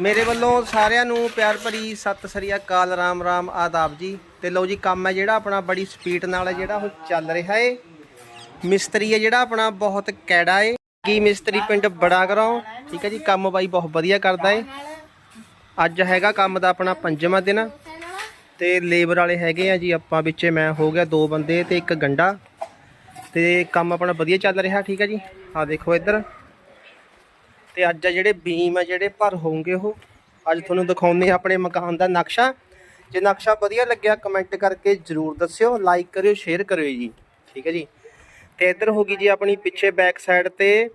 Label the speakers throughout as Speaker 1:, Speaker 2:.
Speaker 1: ਮੇਰੇ ਵੱਲੋਂ ਸਾਰਿਆਂ ਨੂੰ ਪਿਆਰ ਭਰੀ ਸਤਿ ਸ੍ਰੀ ਅਕਾਲ, ਰਾਮ ਰਾਮ, ਆਦਾਬ ਜੀ। ਤੇ ਲਓ ਜੀ, ਕੰਮ ਹੈ ਜਿਹੜਾ ਆਪਣਾ ਬੜੀ ਸਪੀਡ ਨਾਲ ਹੈ, ਜਿਹੜਾ ਉਹ ਚੱਲ ਰਿਹਾ ਏ। ਮਿਸਤਰੀ ਹੈ ਜਿਹੜਾ ਆਪਣਾ ਬਹੁਤ ਕੈੜਾ ਏ। ਕੀ ਮਿਸਤਰੀ ਪਿੰਡ ਬੜਾ ਕਰਾਉ? ਠੀਕ ਹੈ ਜੀ, ਕੰਮ ਬਾਈ ਬਹੁਤ ਵਧੀਆ ਕਰਦਾ ਏ। ਅੱਜ ਹੈਗਾ ਕੰਮ ਦਾ ਆਪਣਾ ਪੰਜਵਾਂ ਦਿਨ। ਤੇ ਲੇਬਰ ਵਾਲੇ ਹੈਗੇ ਆ ਜੀ, ਆਪਾਂ ਵਿੱਚੇ ਮੈਂ ਹੋ ਗਿਆ ਦੋ ਬੰਦੇ ਤੇ ਇੱਕ ਗੰਡਾ। ਤੇ ਕੰਮ ਆਪਣਾ ਵਧੀਆ ਚੱਲ ਰਿਹਾ, ਠੀਕ ਹੈ ਜੀ। ਆ ਦੇਖੋ ਇੱਧਰ। ਤੇ ਅੱਜ ਆ ਜਿਹੜੇ ਬੀਮ ਆ, ਜਿਹੜੇ ਭਰ ਹੋਣਗੇ ਉਹ, ਅੱਜ ਤੁਹਾਨੂੰ ਦਿਖਾਉਂਦੇ ਆ ਆਪਣੇ ਮਕਾਨ ਦਾ ਨਕਸ਼ਾ। ਜੇ ਨਕਸ਼ਾ ਵਧੀਆ ਲੱਗਿਆ ਕਮੈਂਟ ਕਰਕੇ ਜਰੂਰ ਦੱਸਿਓ ਲਾਈਕ ਕਰਿਓ ਸ਼ੇਅਰ ਕਰਿਓ ਜੀ। ਠੀਕ ਹੈ ਜੀ? ਤੇ ਇੱਧਰ ਹੋ ਗਈ ਜੀ ਆਪਣੀ ਪਿੱਛੇ ਬੈਕ ਸਾਈਡ ਤੇ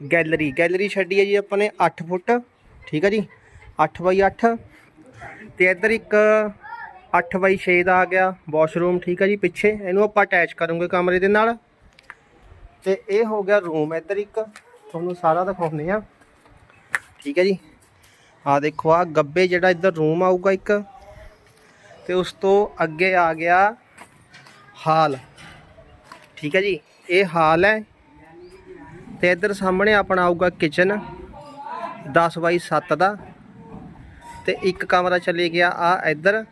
Speaker 1: ਗੈਲਰੀ ਗੈਲਰੀ ਛੱਡੀ ਹੈ ਜੀ ਆਪਾਂ ਨੇ 8 ਫੁੱਟ। ਠੀਕ ਹੈ ਜੀ? 8 ਬਾਈ 8 ਤੇ ਇੱਧਰ ਇੱਕ 8 ਬਾਈ 6 ਦਾ ਆ ਗਿਆ ਵਾਸ਼ਰੂਮ ਠੀਕ ਹੈ ਜੀ? ਪਿੱਛੇ ਇਹਨੂੰ ਆਪਾਂ ਅਟੈਚ ਕਰੂੰਗੇ ਕਮਰੇ ਦੇ ਨਾਲ। ਤੇ ਇਹ ਹੋ ਗਿਆ ਰੂਮ ਇੱਧਰ ਇੱਕ ਤੁਹਾਨੂੰ ਸਾਰਾ ਦਿਖਾਉਂਦੇ ਆ ਠੀਕ ਹੈ ਜੀ। ਆ ਦੇਖੋ, ਆ ਗੱਬੇ ਜਿਹੜਾ ਇੱਧਰ ਰੂਮ ਆਊਗਾ ਇੱਕ। ਤੇ ਉਸ ਤੋਂ ਅੱਗੇ ਆ ਗਿਆ ਹਾਲ। ਠੀਕ ਹੈ ਜੀ, ਇਹ ਹਾਲ ਹੈ। ਤੇ ਇੱਧਰ ਸਾਹਮਣੇ ਆਪਣਾ ਆਊਗਾ ਕਿਚਨ 10 ਬਾਈ 7 ਦਾ। ਤੇ ਇੱਕ ਕਮਰਾ ਚਲੇ ਗਿਆ ਆ ਇੱਧਰ।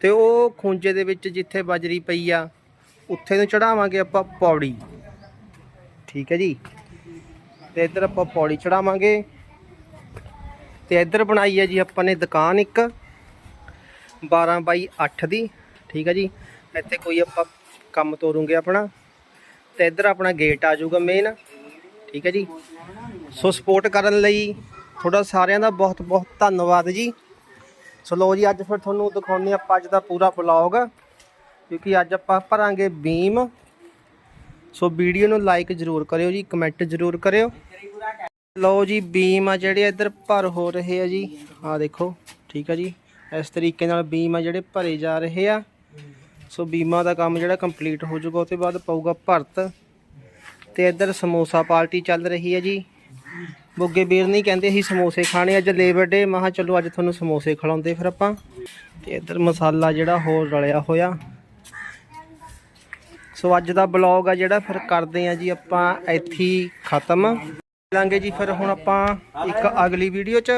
Speaker 1: ਤੇ ਉਹ ਖੁੰਝੇ ਦੇ ਵਿੱਚ ਜਿੱਥੇ ਬਜਰੀ ਪਈ ਆ, ਉੱਥੇ ਨੂੰ ਚੜਾਵਾਂਗੇ ਆਪਾਂ ਪੌੜੀ। ਠੀਕ ਹੈ ਜੀ। ਤੇ ਇੱਧਰ ਆਪਾਂ ਪੌੜੀ ਚੜਾਵਾਂਗੇ। ਤੇ ਇੱਧਰ ਬਣਾਈ ਹੈ ਜੀ ਆਪਾਂ ਨੇ ਦੁਕਾਨ ਇੱਕ 12 ਬਾਈ 8 ਦੀ, ਠੀਕ ਹੈ ਜੀ। ਇੱਥੇ ਕੋਈ ਆਪਾਂ ਕੰਮ ਤੋਰੂਗੇ ਆਪਣਾ। ਤੇ ਇੱਧਰ ਆਪਣਾ ਗੇਟ ਆ ਜਾਊਗਾ ਮੇਨ ਠੀਕ ਹੈ ਜੀ। ਸੋ ਸਪੋਰਟ ਕਰਨ ਲਈ ਤੁਹਾਡਾ ਸਾਰਿਆਂ ਦਾ ਬਹੁਤ ਬਹੁਤ ਧੰਨਵਾਦ ਜੀ। ਸੋ ਲੋ ਜੀ, ਅੱਜ ਫਿਰ ਤੁਹਾਨੂੰ ਦਿਖਾਉਂਦੇ ਆਪਾਂ ਅੱਜ ਦਾ ਪੂਰਾ ਵਲੌਗ ਕਿਉਂਕਿ ਅੱਜ ਆਪਾਂ ਭਰਾਂਗੇ ਬੀਮ ਸੋ ਵੀਡੀਓ ਨੂੰ ਲਾਈਕ ਜ਼ਰੂਰ ਕਰਿਓ ਜੀ ਕਮੈਂਟ ਜ਼ਰੂਰ ਕਰਿਓ। ਲਓ ਜੀ, ਬੀਮ ਆ ਜਿਹੜੇ ਇੱਧਰ ਭਰ ਹੋ ਰਹੇ ਆ ਜੀ। ਆ ਦੇਖੋ, ਠੀਕ ਆ ਜੀ। ਇਸ ਤਰੀਕੇ ਨਾਲ ਬੀਮ ਆ ਜਿਹੜੇ ਭਰੇ ਜਾ ਰਹੇ ਆ। ਸੋ ਬੀਮਾ ਦਾ ਕੰਮ ਜਿਹੜਾ ਕੰਪਲੀਟ ਹੋ ਜਾਊਗਾ ਉਸ ਤੋਂ ਬਾਅਦ ਪਊਗਾ ਭਰਤ। ਤੇ ਇੱਧਰ ਸਮੋਸਾ ਪਾਰਟੀ ਚੱਲ ਰਹੀ ਹੈ ਜੀ। ਬੁੱਗੇ ਵੀਰ ਨਹੀਂ ਕਹਿੰਦੇ ਅਸੀਂ ਸਮੋਸੇ ਖਾਣੇ, ਅੱਜ ਲੇਬਰ ਡੇ। ਮਹਾ ਚਲੋ, ਅੱਜ ਤੁਹਾਨੂੰ ਸਮੋਸੇ ਖਿਲਾਉਂਦੇ ਫਿਰ ਆਪਾਂ। ਤੇ ਇੱਧਰ ਮਸਾਲਾ ਜਿਹੜਾ ਹੋਰ ਰਲਿਆ ਹੋਇਆ। ਸੋ ਅੱਜ ਦਾ ਬਲੌਗ ਆ ਜਿਹੜਾ, ਫਿਰ ਕਰਦੇ ਆ ਜੀ ਆਪਾਂ ਇੱਥੇ ਖਤਮ। ਮਿਲਾਂਗੇ ਜੀ ਫਿਰ ਹੁਣ ਆਪਾਂ ਇੱਕ ਅਗਲੀ ਵੀਡੀਓ 'ਚ।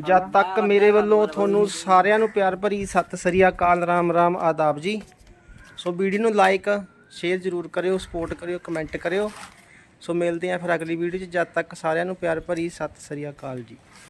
Speaker 1: ਜਦ ਤੱਕ ਮੇਰੇ ਵੱਲੋਂ ਤੁਹਾਨੂੰ ਸਾਰਿਆਂ ਨੂੰ ਪਿਆਰ ਭਰੀ ਸਤਿ ਸ੍ਰੀ ਅਕਾਲ, ਰਾਮ ਰਾਮ, ਆਦਾਬ ਜੀ। ਸੋ ਵੀਡੀਓ ਨੂੰ ਲਾਈਕ ਸ਼ੇਅਰ ਜ਼ਰੂਰ ਕਰਿਓ ਸਪੋਰਟ ਕਰਿਓ ਕਮੈਂਟ ਕਰਿਓ। ਸੋ ਮਿਲਦੇ ਆ ਫਿਰ ਅਗਲੀ ਵੀਡੀਓ 'ਚ। ਜਦ ਤੱਕ ਸਾਰਿਆਂ ਨੂੰ ਪਿਆਰ ਭਰੀ ਸਤਿ ਸ੍ਰੀ ਅਕਾਲ ਜੀ।